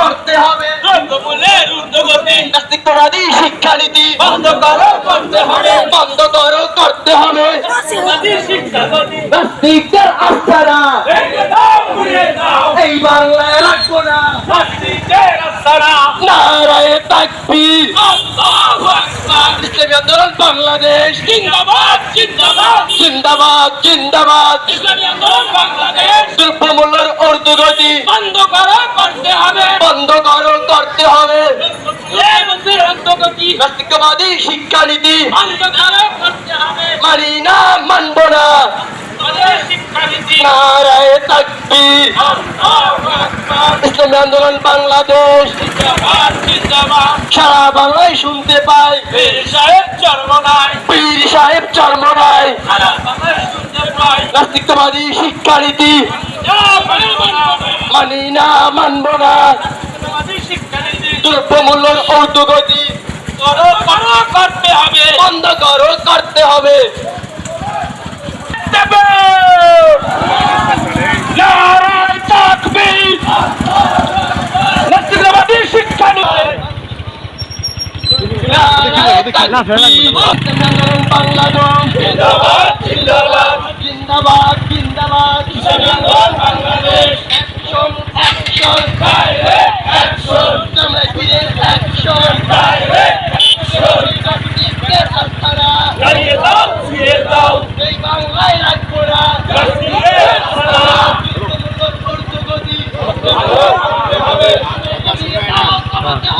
করতে হবে। দ্রব্যমূল্যের ঊর্ধ্বগতি। নাস্তিকতাবাদী শিক্ষানীতি বন্ধ করো করতে হবে। বন্ধ করো করতে হবে। নাস্তিকদের ঘুরিয়ে দাও এই বাংলায় রাখব না। নাস্তিকদের আস্তানা নারায় তাকবীর। আল্লাহু আকবার। ইসলামী আন্দোলন বাংলাদেশ। জিন্দাবাদ জিন্দাবাদ। জিন্দাবাদ জিন্দাবাদ। ইসলামী আন্দোলন বাংলাদেশ। দ্রব্যমূল্যের ঊর্ধ্বগতি বন্ধ করো করতে হবে। বন্ধ করো করতে হবে। নাস্তিকবাদী শিক্ষানীতি। বন্ধ করো করতে হবে। মানি না মানব না। নারায় তাকবীর। ইসলামী আন্দোলন বাংলাদেশ। সারা বাংলায় শুনতে পাই। বীর সাহেব চরমনায়। পীর সাহেব পাই। নাস্তিকবাদী শিক্ষানীতি। মানি না। মানব না দ্রব্যমূল্যের করো করতে হবে। বন্ধ করো করতে হবে বাংলাদেশ জিন্দাবাদ। জিন্দাবাদ। জিন্দাবাদ জিন্দাবাদ Bangladesh action action direct action আমরা অ্যাকশন ডাইরেক্ট অ্যাকশন নাস্তিকদের আস্থারা দাঁড়িয়ে দাও ফিরে দাও এই বাংলায় রাখব না নাস্তিকদের আস্তানা দ্রব্যমূল্যের হবে কমাতে হবে